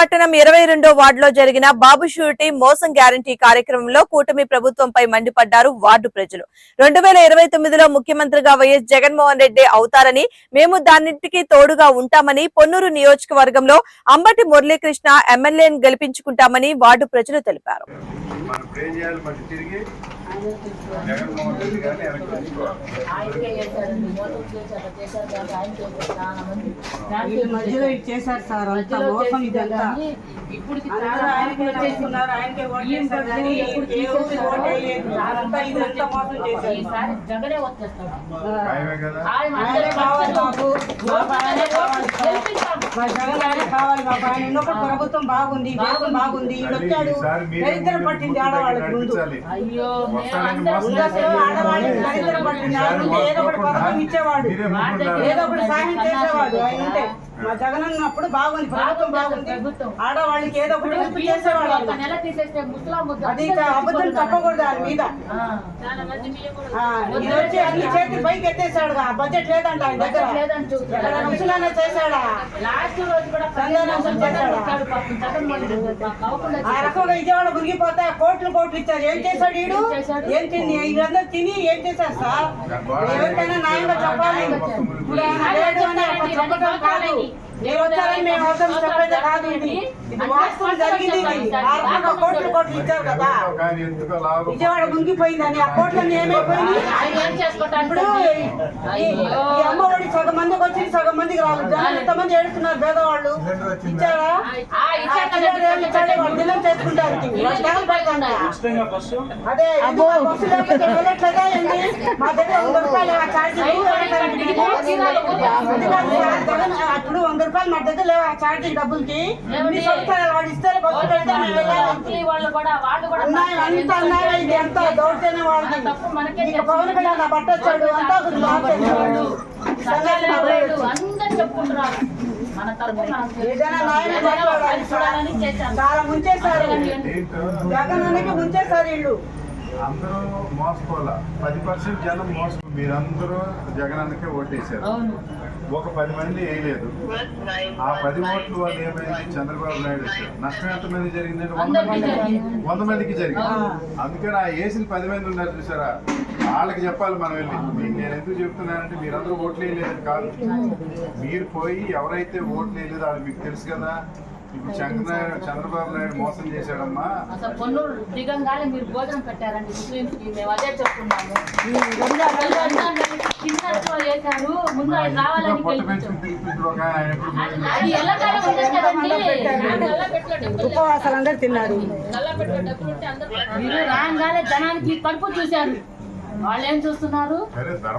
పట్టణం ఇరవై రెండో వార్డులో జరిగిన బాబు షూరిటీ మోసం గ్యారంటీ కార్యక్రమంలో కూటమి ప్రభుత్వంపై మండిపడ్డారు వార్డు ప్రజలు. రెండు వేల ఇరవై తొమ్మిదిలో ముఖ్యమంత్రిగా వైఎస్ జగన్మోహన్ రెడ్డి అవుతారని మేము దాన్నింటికి తోడుగా ఉంటామని పొన్నూరు నియోజకవర్గంలో అంబటి మురళీకృష్ణ ఎమ్మెల్యేను గెలిపించుకుంటామని వార్డు ప్రజలు తెలిపారు. మనం ప్రే చేయాలి బట్టి తిరిగి జగన్మోహన్ రెడ్డి గారిని వెనక్కి తెచ్చుకోవాలి. ఆయనకే ఆయనకే జగనే వచ్చేస్తాడు ఆయన కావాలి కావాలి. మా ఆయనే ఎన్నొకటి ప్రభుత్వం బాగుంది దేశం బాగుంది. వచ్చాడు. దరిద్రం పట్టింది ఆడవాళ్ళకి ముందు. అయ్యో అసలు ఆడవాళ్ళకి దరిద్రం పట్టింది. ఉంటే ఏదో ఒకటి పథకం ఇచ్చేవాడు. ఏదో ఒకటి సాయం చేసేవాడు. ఆయన ఉంటే మా జగన్ ఉన్నప్పుడు బాగుంది ప్రభుత్వం బాగుంది. ఆడవాళ్ళకి ఏదో ఒకటి ముద్ద అది అబద్ధం చెప్పకూడదు ఆయన మీద. వచ్చి అన్ని చేతి పైకి ఎత్తేసాడు ఆ బడ్జెట్ లేదంట ఆయన దగ్గర. ముసలాయన చేశాడా? ఆ. రకంగా విజయవాడ మునిగిపోతే కోట్లు కోట్లు ఇచ్చారు. ఏం చేశాడు వీడు ఏం చేశాడు? ఏం తిని? వీళ్ళందరూ తిని ఏం చేశారు సార్? ఎవరికైనా న్యాయంగా చెప్పాలి. ఇప్పుడు ఆయన లేడు. చెప్పడం కాదు. మీరు వచ్చారని మేము అవసరం చెప్పేది కాదు ఇది. ఇది వాస్తవం జరిగింది ఇది. కోట్లు కోట్లు ఇచ్చారు కదా. విజయవాడ మునిగిపోయిందని ఆ కోట్లన్నీ ఏమైపోయినాయి ఆయన ఏం చేసుకుంటాడు ఇప్పుడు ఈ ఈ అమ్మ ఒడి సగం మందికి వచ్చి సగం మందికి రాదు ఎంతమంది ఏడుస్తున్నారు? పేదవాళ్ళు. ఇచ్చారా? దినం చేసుకుంటారు. అదే బస్సు లేకపోతే వెళ్ళట్లేదా ఏంటి? మా దగ్గర వంద రూపాయలు ఆ ఛార్జీలు వెళ్ళటానికి. అది కాదు సార్, జగన్ అప్పుడు వంద రూపాయలు మా దగ్గర లేవు ఆ ఛార్జీ డబ్బులకి. ఇన్ని సంవత్సరాలు వాడు ఇస్తే బస్సు పెడితే మేము వెళ్ళాలి. ముస్లిం వాళ్ళు కూడా వాళ్ళు కూడా అన్నాయి అంత అన్నాయి ఇది ఎంత దౌర్జన్యం తప్పు మనకే పవన్ కళ్యాణ్ అంతా అందరూ చెప్పుకుంటున్నారు. మన మనం. చూడాలని చాలా ముంచేశారు. జగన్ అన్నకి ముంచేశారు వీళ్ళు. అందరూ మోసపోలా పది పర్సెంట్ జనం మోసం మీరందరూ జగనానికే ఓటేశారు. అవును. ఒక పది మంది వేయలేదు. ఆ పది ఓట్లు వాళ్ళు ఏమైంది? చంద్రబాబు నాయుడు వచ్చారు నష్టం ఎంత మంది జరిగిందంటే వంద మంది. వంద మందికి జరిగింది. అందుకని ఆ వేసిన పది మంది ఉన్నారు చూసారా? వాళ్ళకి చెప్పాలి మనం వెళ్ళి. మీకు నేను ఎందుకు చెప్తున్నానంటే మీరందరూ ఓట్లు వేయలేదని కాదు. మీరు పోయి ఎవరైతే ఓట్లు వేయలేదో వాళ్ళు మీకు తెలుసు కదా. చంద్రబాబు నాయుడు మోసం చేశాడమ్మా. అసలు దిగంగానే మీరు భోజనం పెట్టారండి ముస్లింస్కి మేము అదే చెప్తున్నాము. చిన్నట్లో చేశారు. ముందు ఆయన రావాలని అది ఎల్లకాలం ఉండదు కదండి. ఉపవాసాలు అందరు తిన్నారు. నల్ల పెట్టులో డబ్బులు ఉంటే అందరూ మీరు రాగానే జనానికి కడుపు చూశారు. వాళ్ళు ఏం చూస్తున్నారు?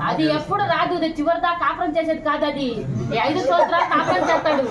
అది ఎప్పుడు రాదు. ఇది చివరిదా కాపురం చేసేది కాదు అది. ఐదు సంవత్సరాలు కాపురం చేస్తాడు.